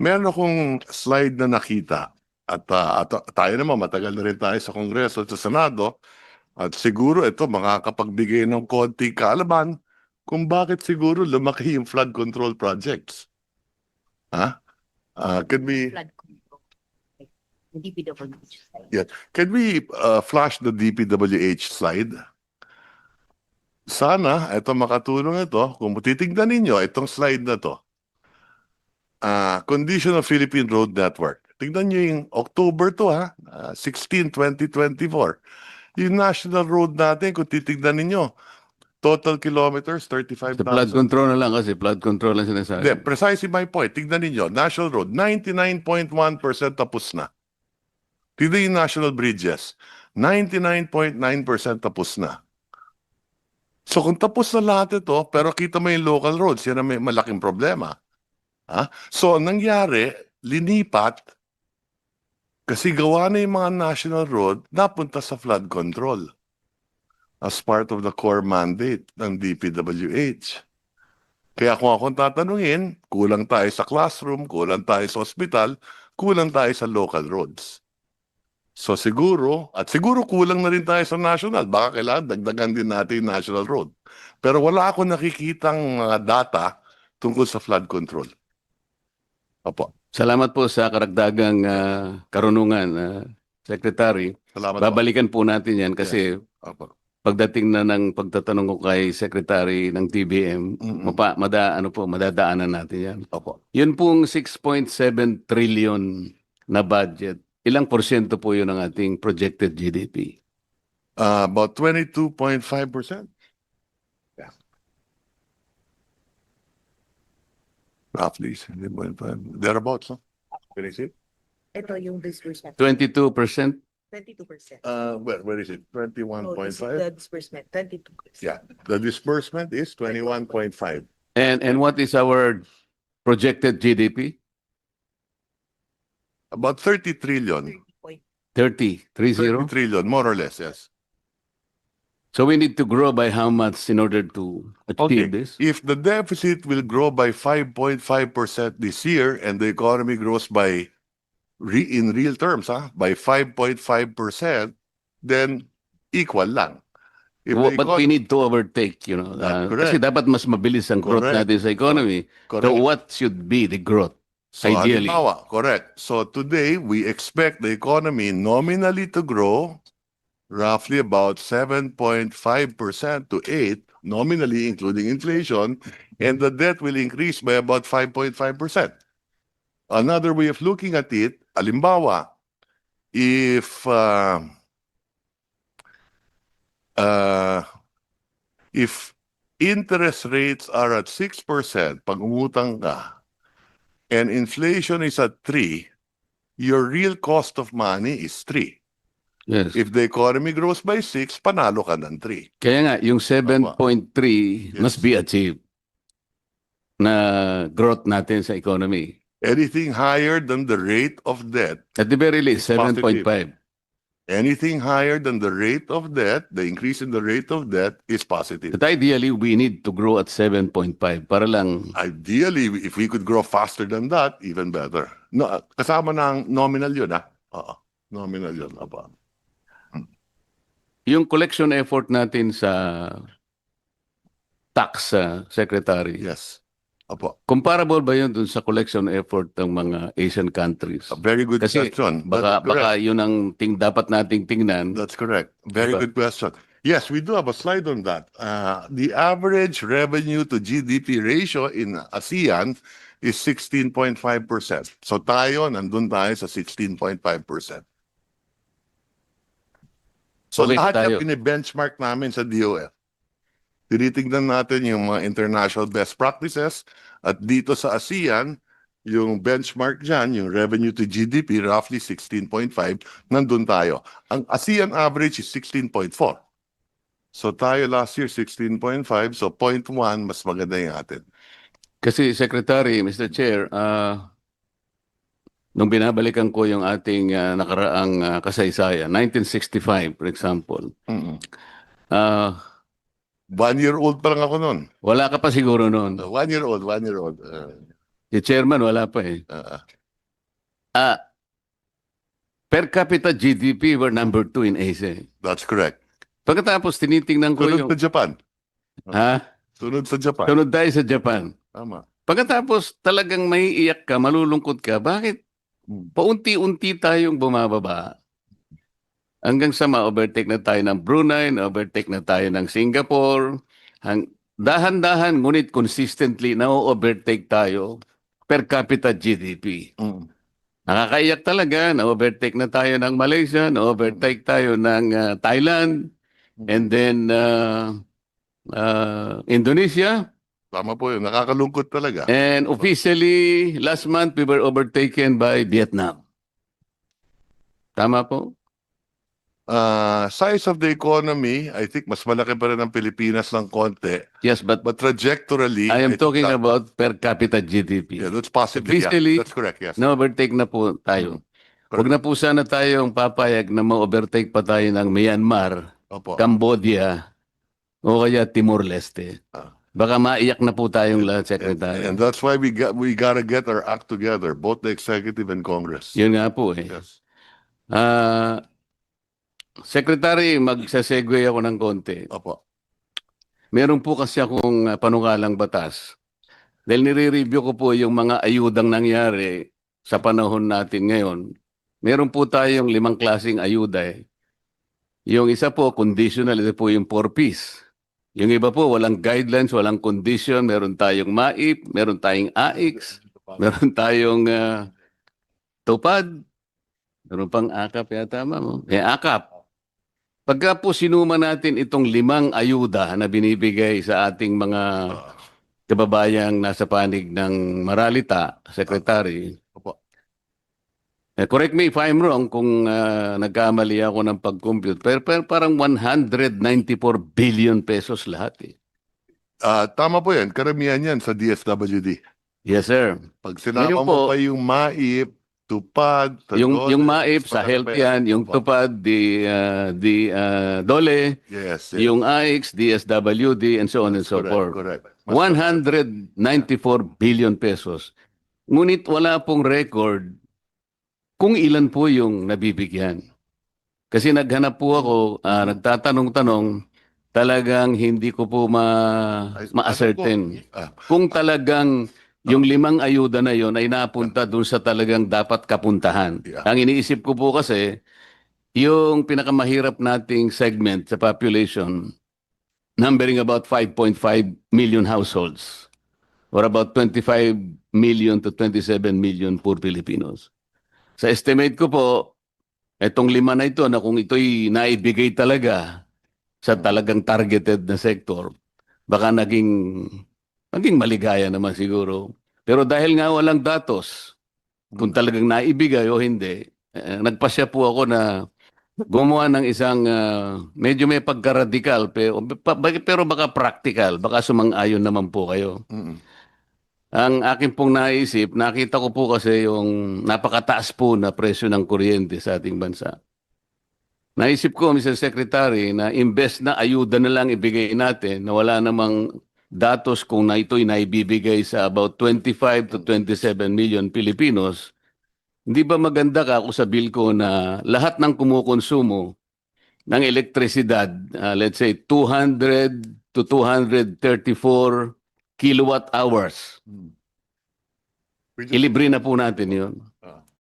Meron akong slide na nakita at, ah, at tayo naman matagal na rin tayo sa Kongreso at sa Senado at siguro ito makakapagbigay ng konting kaalaman kung bakit siguro lumaki yung flood control projects. Ha? Ah, can we flood control. Hindi PWH side. Yeah. can we uh, flash the DPWH slide? Sana ito makatulong ito kung titignan ninyo itong slide na to. Ah, condition of Philippine Road Network. Tignan nyo yung October to ha, ah, 16, 2024. Yung national road natin, kung titignan ninyo, total kilometers, Sa 35,000. flood control na lang kasi flood control lang sinasabi. Hindi, precisely my point. Tignan ninyo, National Road, 99.1% tapos na. Tignan yung National Bridges, 99.9% tapos na. So kung tapos na lahat ito, pero kita mo yung local roads, yan ang may malaking problema. Ha? So ang nangyari, linipat, kasi gawa na yung mga national road, napunta sa flood control as part of the core mandate ng DPWH. Kaya kung akong tatanungin, kulang tayo sa classroom, kulang tayo sa hospital, kulang tayo sa local roads. So siguro, at siguro kulang na rin tayo sa national. Baka kailangan dagdagan din natin national road. Pero wala akong nakikitang mga data tungkol sa flood control. Opo. Salamat po sa karagdagang ah, karunungan, ah, Secretary. Salamat po. Babalikan po natin yan kasi Opo. pagdating na ng pagtatanong ko kay Secretary ng TBM, Mm-mm. mapa, mada, ano po, madadaanan natin yan. Opo. Yun pong 6.7 trillion na budget, ilang porsyento po yun ng ating projected GDP? Uh, about 22.5%. Yeah. Roughly, 22.5. Thereabouts, no? Can I see it? Ito yung disbursement, 22%? 22%. Uh, where, where is it? Oh, this is 21.5? The disbursement, 22%. Yeah. The disbursement is 21.5. And, and what is our projected GDP? About 30 trillion. 30, 30? 30 trillion, more or less, yes. So we need to grow by how much in order to achieve this? If the deficit will grow by 5.5% this year and the economy grows by, re, in real terms, ah, by 5.5%, then equal lang. If the But we econ- need to overtake, you know. That's uh, correct. kasi dapat mas mabilis ang growth Correct. natin sa economy. So correct. what should be the growth? So, Ideally. halimbawa, correct. So today, we expect the economy nominally to grow roughly about 7.5% to 8, nominally including inflation, and the debt will increase by about 5.5%. Another way of looking at it, halimbawa, if uh, uh, if interest rates are at 6%, pag umutang ka, and inflation is at 3, your real cost of money is 3. Yes. If the economy grows by 6, panalo ka ng 3. Kaya nga, yung 7.3 Yes. must be achieved na growth natin sa economy. Anything higher than the rate of debt, At the very least, It's positive. 7.5. anything higher than the rate of debt, the increase in the rate of debt is positive. But ideally, we need to grow at 7.5 para lang Ideally, if we could grow faster than that, even better. No, kasama ng nominal yun, ah. Oo, nominal yun. Apa. Yung collection effort natin sa tax uh, secretary. Yes. Apo. Comparable ba yun dun sa collection effort ng mga Asian countries? A very good Kasi question. Baka, baka yun ang ting, dapat nating tingnan. That's correct. Very Diba? good question. Yes, we do have a slide on that. Uh, the average revenue to GDP ratio in ASEAN is 16.5%. So tayo, nandun tayo sa 16.5%. So Okay, lahat tayo. yung benchmark namin sa DOF. Tinitignan natin yung mga international best practices at dito sa ASEAN, yung benchmark dyan, yung revenue to GDP, roughly 16.5, nandun tayo. Ang ASEAN average is 16.4. So tayo last year 16.5, so 0.1 mas maganda yung atin. Kasi Secretary, Mr. Chair, ah, nung binabalikan ko yung ating ah, nakaraang ah, kasaysayan, 1965 for example, Mm-mm. ah, One year old pa lang ako noon. wala ka pa siguro noon. One year old, one year old. Uh, Si chairman, wala pa eh. Ah, Ah, per capita GDP, we're number two in Asia. that's correct. Pagkatapos, tinitingnan ko Sunod yung... sa Japan. Ha? Sunod sa Japan. Sunod tayo sa Japan. Tama. Pagkatapos, talagang may iyak ka, malulungkot ka. Bakit. Paunti-unti tayong bumababa? Hanggang sa ma-overtake na tayo ng Brunei, na-overtake na tayo ng Singapore. Hang, dahan-dahan, ngunit consistently, na-overtake tayo per capita GDP. Mm. Nakakaiyak talaga, na-overtake na tayo ng Malaysia, na-overtake tayo ng ah, Thailand, and then ah, ah, Indonesia. Tama po yun. Nakakalungkot talaga. And officially, last month, we were overtaken by Vietnam. Tama po? Uh, size of the economy, I think mas malaki pa rin ang Pilipinas ng konti. Yes, but But trajectorily, I am talking that- about per capita GDP. Yeah, that's possibly. Yeah, Officially, that's correct, yes. Na-overtake na po tayo. Huwag na po sana tayong papayag na ma-overtake pa tayo ng Myanmar, Opo. Cambodia, o kaya Timor-Leste. Ah. Baka maiyak na po tayong lahat, Secretary. and that's why we got we gotta get our act together, both the executive and Congress. Yun nga po eh. Yes. Ah, Secretary, magsasegue ako ng konti. Opo. Meron po kasi akong ah, panukalang batas. Dahil nire-review ko po yung mga ayudang nangyari sa panahon natin ngayon. Meron po tayong limang klaseng ayuda eh. Yung isa po, conditional, ito po yung four-piece. Yung iba po, walang guidelines, walang condition. Meron tayong MAIP, meron tayong AIX, meron tayong ah, tupad, meron pang AKAP yata, ma'am. Eh, AKAP. Pagka po sinuma natin itong limang ayuda na binibigay sa ating mga kababayang nasa panig ng Maralita, Secretary, Eh, correct me if I'm wrong kung ah, nagkamali ako ng pag-compute, pero, pero parang 194 billion pesos lahat eh. Ah, tama po yan. Karamihan yan sa DSWD. Yes, sir. Pag sinama Ngayon mo po- pa yung MAIP, tupad, Yung, Tadole, yung MAIP sa health yan, yung tupad, di, ah, di ah, DOLE, Yes. yes. yung AIX, DSWD, and so on and so Correct, forth. Correct. Mas- 194 billion pesos. Ngunit wala pong record kung ilan po yung nabibigyan. Kasi naghanap po ako, ah, nagtatanong-tanong, talagang hindi ko po ma, Ay, ma-ascertain. Ah, Kung talagang yung limang ayuda na yon ay napunta dun sa talagang dapat kapuntahan. Ang iniisip ko po kasi, yung pinakamahirap nating segment sa population, numbering about 5.5 million households, or about 25 million to 27 million poor Filipinos. Sa estimate ko po, itong lima na ito na kung ito'y naibigay talaga sa talagang targeted na sector, baka naging naging maligaya naman siguro. Pero dahil nga walang datos, kung talagang naibigay o hindi, eh, nagpasya po ako na gumawa ng isang ah, medyo may pagka-radical pero, pero baka practical, baka sumang-ayon naman po kayo. mm, Ang akin pong naisip, nakita ko po kasi yung napakataas po na presyo ng kuryente sa ating bansa. Naisip ko, Mr. Secretary, na imbes na ayuda na lang ibigay natin na wala namang datos kung na ito'y naibibigay sa about 25 to 27 million Pilipinos, hindi ba maganda ka kung sa bill ko na lahat ng kumukonsumo ng elektrisidad, ah, let's say 200 to 234 kilowatt hours, mm. Just- ilibre na po natin yun.